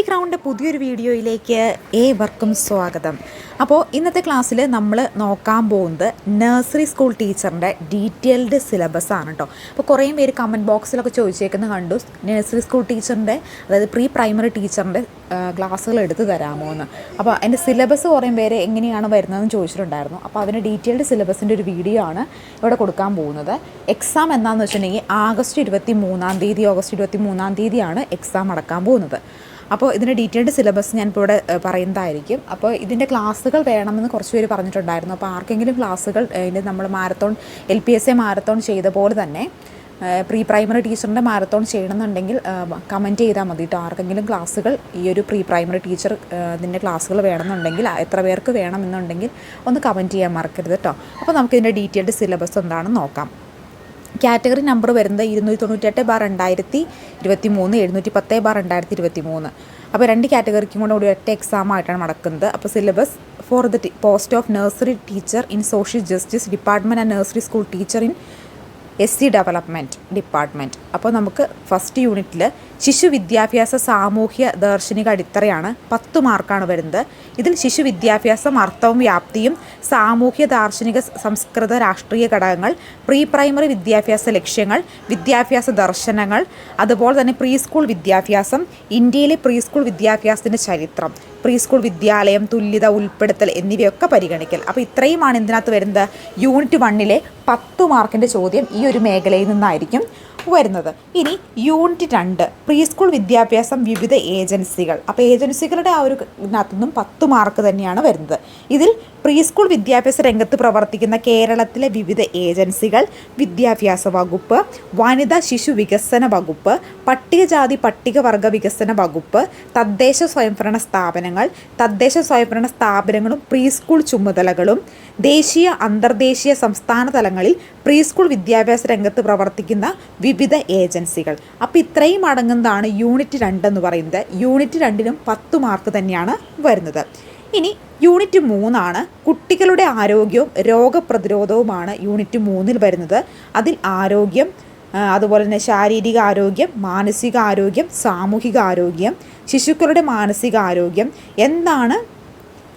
Study ground പുതിയൊരു വീഡിയോയിലേക്ക് ഏവർക്കും സ്വാഗതം. അപ്പോൾ ഇന്നത്തെ ക്ലാസ്സിൽ നമ്മൾ നോക്കാൻ പോകുന്നത് നഴ്സറി സ്കൂൾ ടീച്ചറിന്റെ ഡീറ്റെയിൽഡ് സിലബസ് ആണ് കേട്ടോ അപ്പോൾ കുറേ പേര് കമന്റ് ബോക്സിലൊക്കെ ചോദിച്ചേക്കുന്ന കണ്ടു. നഴ്സറി സ്കൂൾ ടീച്ചറിന്റെ അതായത് പ്രീ പ്രൈമറി ടീച്ചറിന്റെ ക്ലാസ്സുകൾ എടുത്തു തരാമോ എന്ന്. അപ്പോൾ എന്റെ സിലബസ് കുറേ പേര് എങ്ങനെയാണ് വരുന്നതെന്ന് ചോദിച്ചിട്ടുണ്ടായിരുന്നു. അപ്പോൾ അതിന്റെ ഡീറ്റെയിൽഡ് സിലബസിന്റെ ഒരു വീഡിയോ ആണ് ഇവിടെ കൊടുക്കാൻ പോകുന്നത്. എക്സാം എന്താണെന്ന് വെച്ചിട്ടുണ്ടെങ്കിൽ ആഗസ്റ്റ് ഇരുപത്തി മൂന്നാം തീയതി ഓഗസ്റ്റ് ഇരുപത്തി മൂന്നാം തീയതിയാണ് എക്സാം അടക്കാൻ പോകുന്നത്. അപ്പോൾ ഇതിന്റെ ഡീറ്റെയിൽഡ് സിലബസ് ഞാനിപ്പോൾ ഇവിടെ ഏഹ്, പറയുന്നതായിരിക്കും. അപ്പോൾ ഇതിന്റെ ക്ലാസ്സുകൾ വേണമെന്ന് കുറച്ച് പേര് പറഞ്ഞിട്ടുണ്ടായിരുന്നു. അപ്പോൾ ആർക്കെങ്കിലും ക്ലാസ്സുകൾ ഇതിന്റെ നമ്മൾ marathon L P S A marathon ചെയ്ത പോലെ തന്നെ പ്രീ പ്രൈമറി ടീച്ചറിന്റെ മാരത്തോൺ ചെയ്യണമെന്നുണ്ടെങ്കിൽ കമന്റ് ചെയ്താൽ മതി കേട്ടോ. ആർക്കെങ്കിലും ക്ലാസ്സുകൾ ഈ ഒരു പ്രീ പ്രൈമറി ടീച്ചർ ഇതിന്റെ ക്ലാസ്സുകൾ വേണമെന്നുണ്ടെങ്കിൽ എത്ര പേർക്ക് വേണമെന്നുണ്ടെങ്കിൽ ഒന്ന് കമന്റ് ചെയ്യാൻ മറക്കരുത് കേട്ടോ. അപ്പോൾ നമുക്ക് നമുക്കിതിന്റെ ഡീറ്റെയിൽഡ് സിലബസ് എന്താണെന്ന് നോക്കാം. കാറ്റഗറി നമ്പർ വരുന്നത് ഇരുന്നൂറ്റി തൊണ്ണൂറ്റെട്ട് ബാർ രണ്ടായിരത്തി ഇരുപത്തി മൂന്ന് എഴുന്നൂറ്റി പത്ത് ബാർ രണ്ടായിരത്തി ഇരുപത്തി മൂന്ന് അപ്പോൾ രണ്ട് കാറ്റഗറിക്കും കൂടെ ഒരു ഒറ്റ എക്സാം ആയിട്ടാണ് നടക്കുന്നത്. അപ്പോൾ syllabus for the post of nursery teacher in social justice department and nursery school teacher in S C development department. അപ്പോൾ നമുക്ക് ഫസ്റ്റ് യൂണിറ്റിൽ ശിശു വിദ്യാഭ്യാസ സാമൂഹ്യ ദാർശനിക അടിത്തറയാണ് പത്ത് മാർക്കാണ് വരുന്നത്. ഇതിൽ ശിശു വിദ്യാഭ്യാസം അർത്ഥവും വ്യാപ്തിയും സാമൂഹ്യ ദാർശനിക സംസ്കൃത രാഷ്ട്രീയ ഘടകങ്ങൾ പ്രീ പ്രൈമറി വിദ്യാഭ്യാസ ലക്ഷ്യങ്ങൾ വിദ്യാഭ്യാസ ദർശനങ്ങൾ അതുപോലെ തന്നെ പ്രീ സ്കൂൾ വിദ്യാഭ്യാസം ഇന്ത്യയിലെ പ്രീ സ്കൂൾ വിദ്യാഭ്യാസത്തിന്റെ ചരിത്രം. പ്രീ സ്കൂൾ വിദ്യാലയം തുല്യത ഉൾപ്പെടുത്തൽ എന്നിവയൊക്കെ പരിഗണിക്കൽ. അപ്പോൾ ഇത്രയുമാണ് ഇതിനകത്ത് വരുന്നത്. യൂണിറ്റ് വണ്ണിലെ പത്ത് മാർക്കിന്റെ ചോദ്യം ഈ ഒരു മേഖലയിൽ നിന്നായിരിക്കും. വരുന്നത്. ഇനി യൂണിറ്റ് രണ്ട് പ്രീ സ്കൂൾ വിദ്യാഭ്യാസം വിവിധ ഏജൻസികൾ അപ്പോൾ ഏജൻസികളുടെ ആ ഒരു ഇതിനകത്തു നിന്നും പത്ത് മാർക്ക് തന്നെയാണ് വരുന്നത്. ഇതിൽ പ്രീ സ്കൂൾ വിദ്യാഭ്യാസ രംഗത്ത് പ്രവർത്തിക്കുന്ന കേരളത്തിലെ വിവിധ ഏജൻസികൾ വിദ്യാഭ്യാസ വകുപ്പ് വനിതാ ശിശു വികസന വകുപ്പ് പട്ടികജാതി പട്ടികവർഗ വികസന വകുപ്പ് തദ്ദേശ സ്വയംഭരണ സ്ഥാപനങ്ങൾ തദ്ദേശ സ്വയംഭരണ സ്ഥാപനങ്ങളും പ്രീ സ്കൂൾ ചുമതലകളും ദേശീയ അന്തർദേശീയ സംസ്ഥാന തലങ്ങളിൽ പ്രീ സ്കൂൾ വിദ്യാഭ്യാസ രംഗത്ത് പ്രവർത്തിക്കുന്ന വിവിധ ഏജൻസികൾ. അപ്പോൾ ഇത്രയും അടങ്ങുന്നതാണ് യൂണിറ്റ് രണ്ട് എന്ന് പറയുന്നത്. യൂണിറ്റ് രണ്ടിനും പത്ത് മാർക്ക് തന്നെയാണ് വരുന്നത്. ഇനി യൂണിറ്റ് മൂന്നാണ് കുട്ടികളുടെ ആരോഗ്യവും രോഗപ്രതിരോധവുമാണ് യൂണിറ്റ് മൂന്നിൽ വരുന്നത്. അതിൽ ആരോഗ്യം അതുപോലെ തന്നെ ശാരീരിക ആരോഗ്യം മാനസിക ആരോഗ്യം സാമൂഹിക ആരോഗ്യം ശിശുക്കളുടെ മാനസിക ആരോഗ്യം എന്താണ്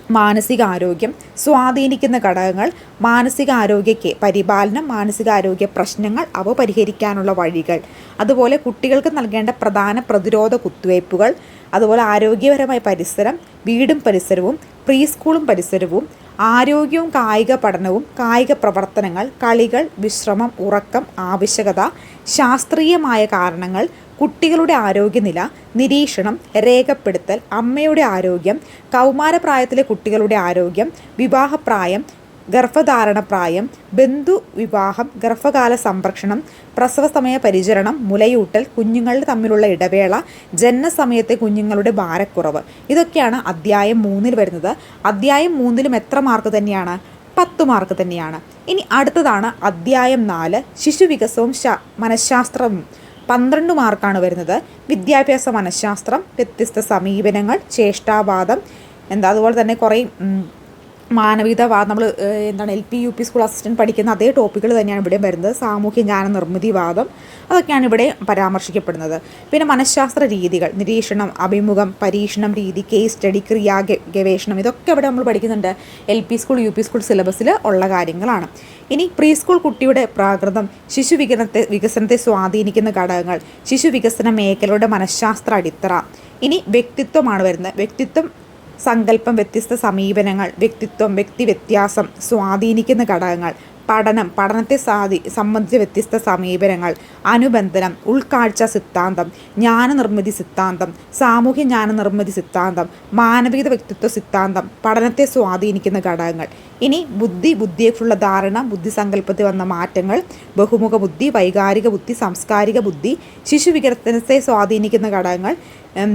മാനസികാരോഗ്യം സ്വാധീനിക്കുന്ന ഘടകങ്ങൾ മാനസികാരോഗ്യക്ക് പരിപാലനം മാനസികാരോഗ്യ പ്രശ്നങ്ങൾ അവ പരിഹരിക്കാനുള്ള വഴികൾ. അതുപോലെ കുട്ടികൾക്ക് നൽകേണ്ട പ്രധാന പ്രതിരോധ കുത്തിവയ്പ്പുകൾ അതുപോലെ ആരോഗ്യപരമായ പരിസരം വീടും പരിസരവും പ്രീ സ്കൂളും പരിസരവും ആരോഗ്യവും കായിക പഠനവും കായിക പ്രവർത്തനങ്ങൾ കളികൾ വിശ്രമം ഉറക്കം ആവശ്യകത ശാസ്ത്രീയമായ കാരണങ്ങൾ കുട്ടികളുടെ ആരോഗ്യനില നിരീക്ഷണം രേഖപ്പെടുത്തൽ അമ്മയുടെ ആരോഗ്യം കൗമാരപ്രായത്തിലെ കുട്ടികളുടെ ആരോഗ്യം വിവാഹപ്രായം ഗർഭധാരണപ്രായം ബന്ധു വിവാഹം ഗർഭകാല സംരക്ഷണം പ്രസവസമയ പരിചരണം മുലയൂട്ടൽ കുഞ്ഞുങ്ങളുടെ തമ്മിലുള്ള ഇടവേള ജനനസമയത്തെ കുഞ്ഞുങ്ങളുടെ ഭാരക്കുറവ്. ഇതൊക്കെയാണ് അധ്യായം മൂന്നിൽ വരുന്നത്. അധ്യായം മൂന്നിലും എത്ര മാർക്ക് തന്നെയാണ്? പത്ത് മാർക്ക് തന്നെയാണ്. ഇനി അടുത്തതാണ് അധ്യായം നാല് ശിശു വികസവും ശാ മനഃശാസ്ത്രവും. പന്ത്രണ്ട് മാർക്കാണ് വരുന്നത്. വിദ്യാഭ്യാസ മനഃശാസ്ത്രം വ്യത്യസ്ത സമീപനങ്ങൾ ചേഷ്ടാവാദം എന്താ അതുപോലെ തന്നെ കുറേ മാനവികതവാദം നമ്മൾ എന്താണ് L P U P school assistant പഠിക്കുന്ന അതേ ടോപ്പിക്കുകൾ തന്നെയാണ് ഇവിടെ വരുന്നത്. സാമൂഹ്യ ജ്ഞാന നിർമ്മിതിവാദം അതൊക്കെയാണ് ഇവിടെ പരാമർശിക്കപ്പെടുന്നത്. പിന്നെ മനഃശാസ്ത്ര രീതികൾ നിരീക്ഷണം അഭിമുഖം പരീക്ഷണം രീതി കേസ് സ്റ്റഡി ക്രിയാ ഗവേഷണം ഇതൊക്കെ ഇവിടെ നമ്മൾ പഠിക്കുന്നുണ്ട്. L P school U P school സിലബസിൽ ഉള്ള കാര്യങ്ങളാണ്. ഇനി പ്രീ സ്കൂൾ കുട്ടിയുടെ പ്രാകൃതം ശിശു വികസനത്തെ വികസനത്തെ സ്വാധീനിക്കുന്ന ഘടകങ്ങൾ ശിശു വികസന മേഖലയുടെ മനഃശാസ്ത്ര അടിത്തറ. ഇനി വ്യക്തിത്വമാണ് വരുന്നത്. വ്യക്തിത്വം സങ്കല്പം വ്യത്യസ്ത സമീപനങ്ങൾ വ്യക്തിത്വം വ്യക്തി വ്യത്യാസം സ്വാധീനിക്കുന്ന ഘടകങ്ങൾ പഠനം പഠനത്തെ സാധി സംബന്ധിച്ച വ്യത്യസ്ത സമീപനങ്ങൾ അനുബന്ധനം ഉൾക്കാഴ്ച സിദ്ധാന്തം ജ്ഞാനനിർമ്മിതി സിദ്ധാന്തം സാമൂഹ്യ ജ്ഞാനനിർമ്മിതി സിദ്ധാന്തം മാനവിക വ്യക്തിത്വ സിദ്ധാന്തം പഠനത്തെ സ്വാധീനിക്കുന്ന ഘടകങ്ങൾ. ഇനി ബുദ്ധി ബുദ്ധിയേക്കുള്ള ധാരണ ബുദ്ധി ബുദ്ധിസങ്കല്പത്തിൽ വന്ന മാറ്റങ്ങൾ ബഹുമുഖ ബുദ്ധി വൈകാരിക ബുദ്ധി സാംസ്കാരിക ബുദ്ധി ശിശു വികസനത്തെ സ്വാധീനിക്കുന്ന ഘടകങ്ങൾ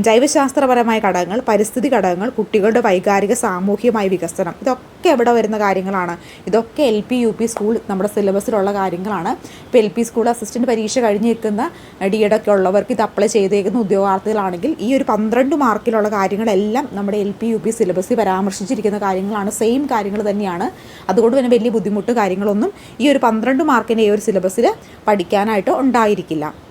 ജൈവശാസ്ത്രപരമായ ഘടകങ്ങൾ പരിസ്ഥിതി ഘടകങ്ങൾ കുട്ടികളുടെ വൈകാരിക സാമൂഹികമായ വികസനം. ഇതൊക്കെ എവിടെ വരുന്ന കാര്യങ്ങളാണ്? ഇതൊക്കെ L P U P school നമ്മുടെ സിലബസിലുള്ള കാര്യങ്ങളാണ്. ഇപ്പോൾ എൽ പി സ്കൂൾ അസിസ്റ്റന്റ് പരീക്ഷ കഴിഞ്ഞ് നിൽക്കുന്ന ഡി എഡൊക്കെ ഉള്ളവർക്ക് ഇത് അപ്ലൈ ചെയ്തേക്കുന്ന ഉദ്യോഗാർത്ഥികളാണെങ്കിൽ ഈ ഒരു പന്ത്രണ്ട് മാർക്കിലുള്ള കാര്യങ്ങളെല്ലാം നമ്മുടെ എൽ പി യു പി സിലബസിൽ പരാമർശിച്ചിരിക്കുന്ന കാര്യങ്ങളാണ്. സെയിം കാര്യങ്ങൾ തന്നെയാണ്. അതുകൊണ്ട് തന്നെ വലിയ ബുദ്ധിമുട്ട് കാര്യങ്ങളൊന്നും ഈ ഒരു പന്ത്രണ്ട് മാർക്കിന്റെ ഈ ഒരു സിലബസിൽ പഠിക്കാനായിട്ട് ഉണ്ടായിരിക്കില്ല.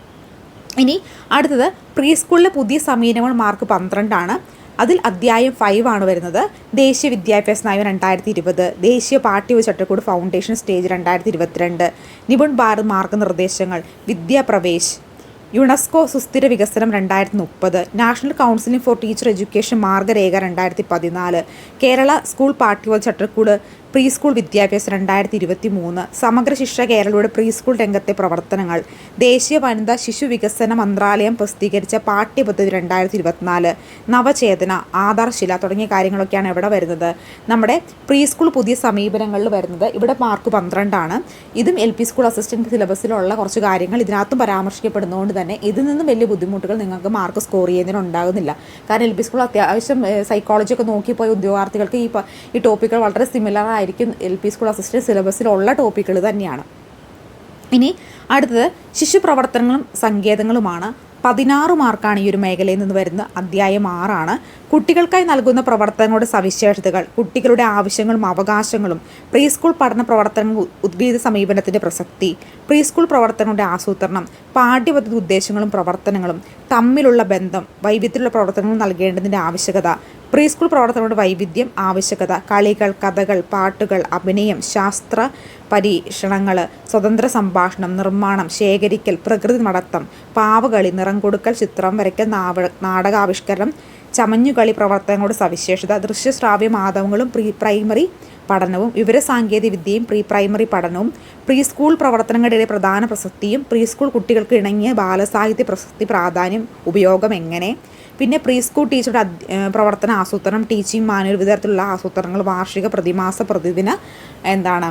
ഇനി അടുത്തത് പ്രീ സ്കൂളിലെ പുതിയ സമീപനങ്ങൾ മാർക്ക് പന്ത്രണ്ടാണ്. അതിൽ അധ്യായം ഫൈവ് ആണ് വരുന്നത്. ദേശീയ വിദ്യാഭ്യാസ നയം രണ്ടായിരത്തി ഇരുപത് ദേശീയ പാഠ്യ ചട്ടക്കൂട് ഫൗണ്ടേഷൻ സ്റ്റേജ് രണ്ടായിരത്തി ഇരുപത്തിരണ്ട് നിപുൺ ഭാരത് മാർഗനിർദ്ദേശങ്ങൾ വിദ്യാപ്രവേശ് യുനെസ്കോ സുസ്ഥിര വികസനം രണ്ടായിരത്തി മുപ്പത് national counselling for teacher education മാർഗരേഖ രണ്ടായിരത്തി പതിനാല് കേരള സ്കൂൾ പാഠ്യപദ്ധതി ചട്ടക്കൂട് പ്രീ സ്കൂൾ വിദ്യാഭ്യാസം രണ്ടായിരത്തി ഇരുപത്തി മൂന്ന് സമഗ്ര ശിക്ഷ കേരളയുടെ പ്രീ സ്കൂൾ രംഗത്തെ പ്രവർത്തനങ്ങൾ ദേശീയ വനിതാ ശിശു വികസന മന്ത്രാലയം പ്രസിദ്ധീകരിച്ച പാഠ്യപദ്ധതി രണ്ടായിരത്തി ഇരുപത്തിനാല് നവചേതന ആധാർശില തുടങ്ങിയ കാര്യങ്ങളൊക്കെയാണ് ഇവിടെ വരുന്നത്. നമ്മുടെ പ്രീ സ്കൂൾ പുതിയ സമീപനങ്ങളിൽ വരുന്നത് ഇവിടെ മാർക്ക് പന്ത്രണ്ടാണ്. ഇതും എൽ പി സ്കൂൾ അസിസ്റ്റന്റ് സിലബസിലുള്ള കുറച്ച് കാര്യങ്ങൾ ഇതിനകത്തും പരാമർശിക്കപ്പെടുന്നതുകൊണ്ട് തന്നെ ഇതിൽ നിന്നും വലിയ ബുദ്ധിമുട്ടുകൾ നിങ്ങൾക്ക് മാർക്ക് സ്കോർ ചെയ്യുന്നതിന് ഉണ്ടാകുന്നില്ല. കാരണം എൽ പി സ്കൂൾ അത്യാവശ്യം സൈക്കോളജിയൊക്കെ നോക്കിപ്പോയ ഉദ്യോഗാർത്ഥികൾക്ക് ഈ ഈ ടോപ്പിക്കുകൾ വളരെ സിമിലർ ആയിരിക്കും എൽ പി സ്കൂൾ അസിസ്റ്റന്റ് സിലബസിലുള്ള ടോപ്പിക്കുകൾ തന്നെയാണ്. ഇനി അടുത്തത് ശിശു പ്രവർത്തനങ്ങളും സങ്കേതങ്ങളുമാണ്. പതിനാറ് മാർക്കാണ് ഈ ഒരു മേഖലയിൽ നിന്ന് വരുന്ന അധ്യായം ആറാണ്. കുട്ടികൾക്കായി നൽകുന്ന പ്രവർത്തനങ്ങളുടെ സവിശേഷതകൾ കുട്ടികളുടെ ആവശ്യങ്ങളും അവകാശങ്ങളും പ്രീ സ്കൂൾ പഠന പ്രവർത്തനങ്ങൾ ഉദ്ഗീത സമീപനത്തിന്റെ പ്രസക്തി പ്രീ സ്കൂൾ പ്രവർത്തനങ്ങളുടെ ആസൂത്രണം പാഠ്യപദ്ധതി ഉദ്ദേശങ്ങളും പ്രവർത്തനങ്ങളും തമ്മിലുള്ള ബന്ധം വൈവിധ്യത്തിലുള്ള പ്രവർത്തനങ്ങൾ നൽകേണ്ടതിന്റെ ആവശ്യകത പ്രീ സ്കൂൾ പ്രവർത്തനങ്ങളുടെ വൈവിധ്യം ആവശ്യകത കളികൾ കഥകൾ പാട്ടുകൾ അഭിനയം ശാസ്ത്ര പരീക്ഷണങ്ങൾ സ്വതന്ത്ര സംഭാഷണം നിർമ്മാണം ശേഖരിക്കൽ പ്രകൃതി നടത്തം പാവകളി നിറം കൊടുക്കൽ ചിത്രം വരയ്ക്കൽ നാടകാവിഷ്കരണം ചമഞ്ഞുകളി പ്രവർത്തനങ്ങളുടെ സവിശേഷത ദൃശ്യശ്രാവ്യ മാധവങ്ങളും പ്രീ പ്രൈമറി പഠനവും വിവരസാങ്കേതിക വിദ്യയും പ്രീ പ്രൈമറി പഠനവും പ്രീ സ്കൂൾ പ്രവർത്തനങ്ങളുടെ പ്രധാന പ്രസക്തിയും പ്രീ സ്കൂൾ കുട്ടികൾക്ക് ഇണങ്ങിയ ബാലസാഹിത്യ പ്രസക്തി പ്രാധാന്യം ഉപയോഗം എങ്ങനെ? പിന്നെ പ്രീ സ്കൂൾ ടീച്ചറുടെ പ്രവർത്തന ആസൂത്രണം ടീച്ചിങ് മാനുവൽ വിതരത്തിലുള്ള തരത്തിലുള്ള ആസൂത്രണങ്ങൾ വാർഷിക പ്രതിമാസ പ്രതിദിന എന്താണ്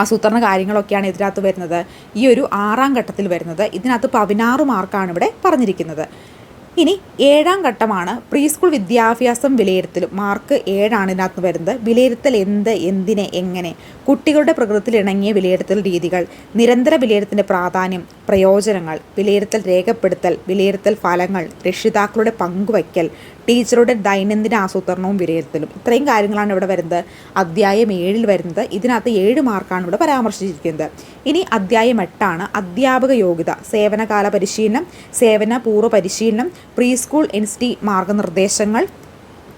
ആസൂത്രണ കാര്യങ്ങളൊക്കെയാണ് ഇതിനകത്ത് വരുന്നത്. ഈ ഒരു ആറാം ഘട്ടത്തിൽ വരുന്നത്. ഇതിനകത്ത് പതിനാറ് മാർക്കാണ് ഇവിടെ പറഞ്ഞിരിക്കുന്നത്. ഇനി ഏഴാം ഘട്ടമാണ് പ്രീ സ്കൂൾ വിദ്യാഭ്യാസം വിലയിരുത്തലും. മാർക്ക് ഏഴാണ് ഇതിനകത്ത് വരുന്നത്. വിലയിരുത്തൽ എന്ത് എന്തിനെ എങ്ങനെ? കുട്ടികളുടെ പ്രകൃതത്തിൽ ഇണങ്ങിയ വിലയിരുത്തൽ രീതികൾ നിരന്തര വിലയിരുത്തലിന്റെ പ്രാധാന്യം പ്രയോജനങ്ങൾ വിലയിരുത്തൽ രേഖപ്പെടുത്തൽ വിലയിരുത്തൽ ഫലങ്ങൾ രക്ഷിതാക്കളുടെ പങ്കുവയ്ക്കൽ ടീച്ചറുടെ ദൈനംദിന ആസൂത്രണവും വിലയിരുത്തലും. ഇത്രയും കാര്യങ്ങളാണ് ഇവിടെ വരുന്നത്. അധ്യായം ഏഴിൽ വരുന്നത്. ഇതിനകത്ത് ഏഴ് മാർക്കാണ് ഇവിടെ പരാമർശിച്ചിരിക്കുന്നത്. ഇനി അധ്യായം എട്ടാണ്. അധ്യാപക യോഗ്യത സേവനകാല പരിശീലനം സേവന പൂർവ പരിശീലനം പ്രീ സ്കൂൾ ഇൻസ്റ്റി മാർഗനിർദ്ദേശങ്ങൾ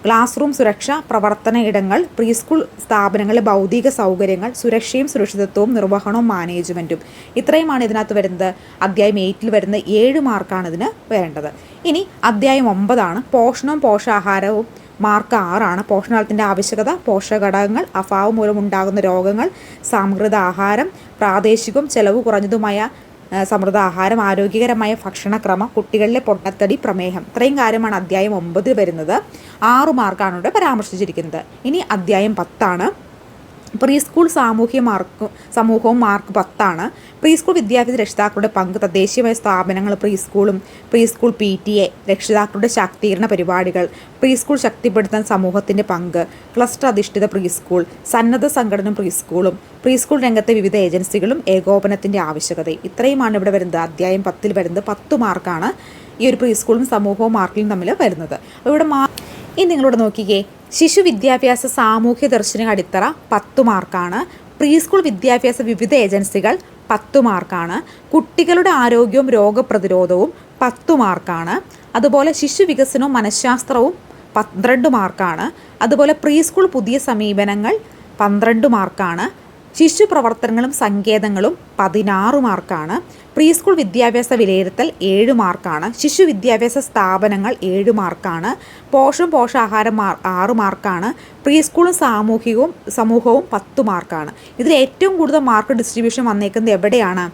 ക്ലാസ് റൂം സുരക്ഷ പ്രവർത്തന ഇടങ്ങൾ പ്രീ സ്കൂൾ സ്ഥാപനങ്ങളിലെ ഭൗതിക സൗകര്യങ്ങൾ സുരക്ഷയും സുരക്ഷിതത്വവും നിർവഹണവും മാനേജ്മെന്റും ഇത്രയുമാണ് ഇതിനകത്ത് വരുന്നത്. അധ്യായം എയ്റ്റിൽ വരുന്ന ഏഴ് മാർക്കാണ് ഇതിന് വേണ്ടത് ഇനി അധ്യായം ഒമ്പതാണ്. പോഷണവും പോഷാഹാരവും മാർക്ക് ആറാണ്. പോഷണത്തിന്റെ ആവശ്യകത പോഷകഘടകങ്ങൾ അഭാവം മൂലമുണ്ടാകുന്ന രോഗങ്ങൾ സാമൃത ആഹാരം പ്രാദേശികവും ചെലവ് കുറഞ്ഞതുമായ സമൃദ്ധ ആഹാരം ആരോഗ്യകരമായ ഭക്ഷണക്രമം കുട്ടികളിലെ പൊട്ടത്തടി പ്രമേഹം. ഇത്രയും കാര്യമാണ് അധ്യായം ഒമ്പതിൽ വരുന്നത്. ആറു മാർക്കാണ് ഇവിടെ പരാമർശിച്ചിരിക്കുന്നത്. ഇനി അധ്യായം പത്താണ്. പ്രീ സ്കൂൾ സാമൂഹ്യ മാർക്ക് സമൂഹവും മാർക്ക് പത്താണ്. പ്രീ സ്കൂൾ വിദ്യാഭ്യാസ രക്ഷിതാക്കളുടെ പങ്ക് തദ്ദേശീയമായ സ്ഥാപനങ്ങൾ പ്രീ സ്കൂളും pre school P T A രക്ഷിതാക്കളുടെ ശാക്തീകരണ പരിപാടികൾ പ്രീ സ്കൂൾ ശക്തിപ്പെടുത്താൻ സമൂഹത്തിന്റെ പങ്ക് ക്ലസ്റ്റർ അധിഷ്ഠിത പ്രീ സ്കൂൾ സന്നദ്ധ സംഘടന പ്രീ സ്കൂളും പ്രീ സ്കൂൾ രംഗത്തെ വിവിധ ഏജൻസികളും ഏകോപനത്തിന്റെ ആവശ്യകത. ഇത്രയുമാണ് ഇവിടെ വരുന്നത്. അധ്യായം പത്തിൽ വരുന്നത് പത്ത് മാർക്കാണ് ഈ ഒരു പ്രീ സ്കൂളും സമൂഹവും മാർക്കിലും തമ്മിൽ വരുന്നത്. ഇവിടെ മാ ഇനി നിങ്ങളോട് നോക്കിക്കേ. ശിശു വിദ്യാഭ്യാസ സാമൂഹ്യ ദർശന അടിത്തറ പത്തു മാർക്കാണ്. പ്രീ സ്കൂൾ വിദ്യാഭ്യാസ വിവിധ ഏജൻസികൾ പത്തു മാർക്കാണ്. കുട്ടികളുടെ ആരോഗ്യവും രോഗപ്രതിരോധവും പത്തു മാർക്കാണ്. അതുപോലെ ശിശു വികസനവും മനഃശാസ്ത്രവും പന്ത്രണ്ട് മാർക്കാണ്. അതുപോലെ പ്രീ സ്കൂൾ പുതിയ സമീപനങ്ങൾ പന്ത്രണ്ട് മാർക്കാണ്. ശിശു പ്രവർത്തനങ്ങളും സങ്കേതങ്ങളും പതിനാറ് മാർക്കാണ്. പ്രീ സ്കൂൾ വിദ്യാഭ്യാസ വിലയിരുത്തൽ ഏഴ് മാർക്കാണ്. ശിശു വിദ്യാഭ്യാസ സ്ഥാപനങ്ങൾ ഏഴ് മാർക്കാണ്. പോഷണം പോഷാഹാരം മാർ ആറ് മാർക്കാണ്. പ്രീ സ്കൂളും സാമൂഹികവും സമൂഹവും പത്ത് മാർക്കാണ്. ഇതിൽ ഏറ്റവും കൂടുതൽ മാർക്ക് ഡിസ്ട്രിബ്യൂഷൻ വന്നേക്കുന്നത് എവിടെയാണ്?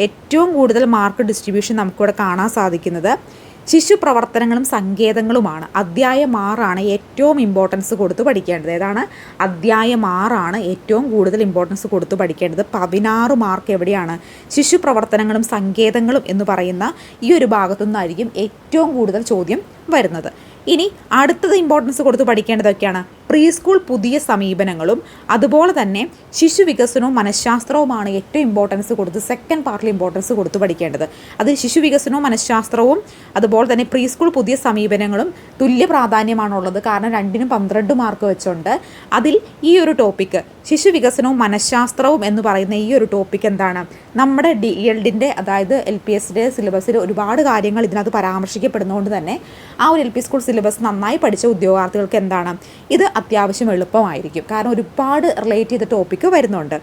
ഏറ്റവും കൂടുതൽ മാർക്ക് ഡിസ്ട്രിബ്യൂഷൻ നമുക്കിവിടെ കാണാൻ സാധിക്കുന്നത്. ശിശു പ്രവർത്തനങ്ങളും സങ്കേതങ്ങളുമാണ്. അധ്യായം ആറാണ് ഏറ്റവും ഇമ്പോർട്ടൻസ് കൊടുത്ത് പഠിക്കേണ്ടത്. ഏതാണ്? അധ്യായം ആറാണ് ഏറ്റവും കൂടുതൽ ഇമ്പോർട്ടൻസ് കൊടുത്ത് പഠിക്കേണ്ടത്. പതിനാറ് മാർക്ക് എവിടെയാണ്? ശിശു പ്രവർത്തനങ്ങളും സങ്കേതങ്ങളും എന്ന് പറയുന്ന ഈ ഒരു ഭാഗത്തു നിന്നായിരിക്കും ഏറ്റവും കൂടുതൽ ചോദ്യം വരുന്നത്. ഇനി അടുത്തത് ഇമ്പോർട്ടൻസ് കൊടുത്ത് പഠിക്കേണ്ടതൊക്കെയാണ്. പ്രീ സ്കൂൾ പുതിയ സമീപനങ്ങളും അതുപോലെ തന്നെ ശിശു വികസനവും മനഃശാസ്ത്രവുമാണ് ഏറ്റവും ഇമ്പോർട്ടൻസ് കൊടുത്ത് സെക്കൻഡ് പാർട്ടിൽ ഇമ്പോർട്ടൻസ് കൊടുത്ത് പഠിക്കേണ്ടത്. അത് ശിശു വികസനവും മനഃശാസ്ത്രവും അതുപോലെ തന്നെ പ്രീ സ്കൂൾ പുതിയ സമീപനങ്ങളും തുല്യ പ്രാധാന്യമാണുള്ളത്. കാരണം രണ്ടിനും പന്ത്രണ്ട് മാർക്ക് വെച്ചുകൊണ്ട് അതിൽ ഈ ഒരു ടോപ്പിക്ക് ശിശു വികസനവും മനഃശാസ്ത്രവും എന്ന് പറയുന്ന ഈ ഒരു ടോപ്പിക് എന്താണ്? നമ്മുടെ ഡി എൽഡിന്റെ അതായത് എൽ പി എസിന്റെ സിലബസിൽ ഒരുപാട് കാര്യങ്ങൾ ഇതിനകത്ത് പരാമർശിക്കപ്പെടുന്നതുകൊണ്ട് തന്നെ ആ ഒരു എൽ പി സ്കൂൾ സിലബസ് നന്നായി പഠിച്ച ഉദ്യോഗാർത്ഥികൾക്ക് എന്താണ്? ഇത് അത്യാവശ്യം എളുപ്പമായിരിക്കും. കാരണം ഒരുപാട് റിലേറ്റ് ചെയ്ത ടോപ്പിക്ക് വരുന്നുണ്ട്.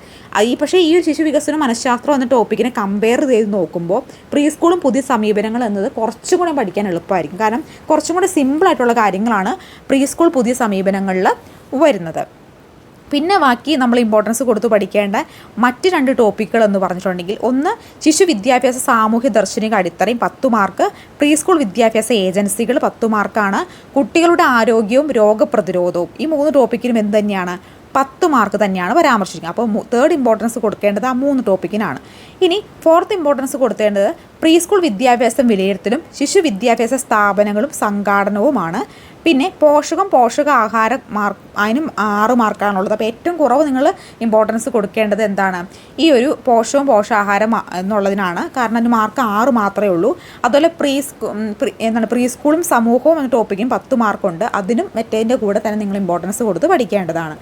ഈ പക്ഷേ ഈ ഒരു ശിശു വികസനം മനഃശാസ്ത്രം എന്ന ടോപ്പിക്കിനെ കമ്പയർ ചെയ്ത് നോക്കുമ്പോൾ പ്രീ സ്കൂളും പുതിയ സമീപനങ്ങൾ എന്നത് കുറച്ചും കൂടെ പഠിക്കാൻ എളുപ്പമായിരിക്കും. കാരണം കുറച്ചും കൂടെ സിമ്പിളായിട്ടുള്ള കാര്യങ്ങളാണ് പ്രീ സ്കൂൾ പുതിയ സമീപനങ്ങളിൽ വരുന്നത്. പിന്നെ ബാക്കി നമ്മൾ ഇമ്പോർട്ടൻസ് കൊടുത്ത് പഠിക്കേണ്ട മറ്റ് രണ്ട് ടോപ്പിക്കുകൾ എന്ന് പറഞ്ഞിട്ടുണ്ടെങ്കിൽ ഒന്ന് ശിശു വിദ്യാഭ്യാസ സാമൂഹ്യ ദർശനിക അടിത്തറയും പത്ത് മാർക്ക് പ്രീ സ്കൂൾ വിദ്യാഭ്യാസ ഏജൻസികൾ പത്ത് മാർക്കാണ് കുട്ടികളുടെ ആരോഗ്യവും രോഗപ്രതിരോധവും ഈ മൂന്ന് ടോപ്പിക്കിനും എന്ത് തന്നെയാണ്? പത്ത് മാർക്ക് തന്നെയാണ് പരാമർശിക്കുന്നത് അപ്പോൾ തേർഡ് ഇമ്പോർട്ടൻസ് കൊടുക്കേണ്ടത് ആ മൂന്ന് ടോപ്പിക്കിനാണ് ഇനി ഫോർത്ത് ഇമ്പോർട്ടൻസ് കൊടുക്കേണ്ടത് പ്രീ സ്കൂൾ വിദ്യാഭ്യാസം വിലയിരുത്തലും ശിശു വിദ്യാഭ്യാസ സ്ഥാപനങ്ങളും സംഘാടനവുമാണ്. പിന്നെ പോഷകം പോഷക ആഹാരം മാർക്ക് അതിനും ആറ് മാർക്കാണുള്ളത്. അപ്പോൾ ഏറ്റവും കുറവ് നിങ്ങൾ ഇമ്പോർട്ടൻസ് കൊടുക്കേണ്ടത് എന്താണ്? ഈ ഒരു പോഷകവും പോഷകാഹാരം എന്നുള്ളതിനാണ്. കാരണം അതിന് മാർക്ക് ആറ് മാത്രമേ ഉള്ളൂ. അതുപോലെ പ്രീ എന്താണ് പ്രീ സ്കൂളും സമൂഹവും എന്ന ടോപ്പിക്കും പത്ത് മാർക്കുണ്ട്. അതിനും മറ്റേതിന്റെ കൂടെ തന്നെ നിങ്ങൾ ഇമ്പോർട്ടൻസ് കൊടുത്ത് പഠിക്കേണ്ടതാണ്.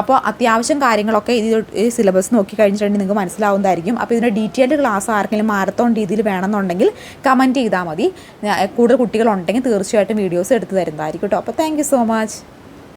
അപ്പോൾ അത്യാവശ്യം കാര്യങ്ങളൊക്കെ ഇത് ഈ സിലബസ് നോക്കി കഴിഞ്ഞിട്ടുണ്ടെങ്കിൽ നിങ്ങൾക്ക് മനസ്സിലാവുന്നതായിരിക്കും. അപ്പോൾ ഇതിന്റെ ഡീറ്റെയിൽഡ് ക്ലാസ് ആർക്കെങ്കിലും മാരത്തോൺ രീതിയിൽ വേണമെന്നുണ്ടെങ്കിൽ കമന്റ് ചെയ്താൽ മതി. കൂടുതൽ കുട്ടികളുണ്ടെങ്കിൽ തീർച്ചയായിട്ടും വീഡിയോസ് എടുത്ത് തരുന്നതായിരിക്കും കേട്ടോ. അപ്പോൾ താങ്ക് സോ മച്ച്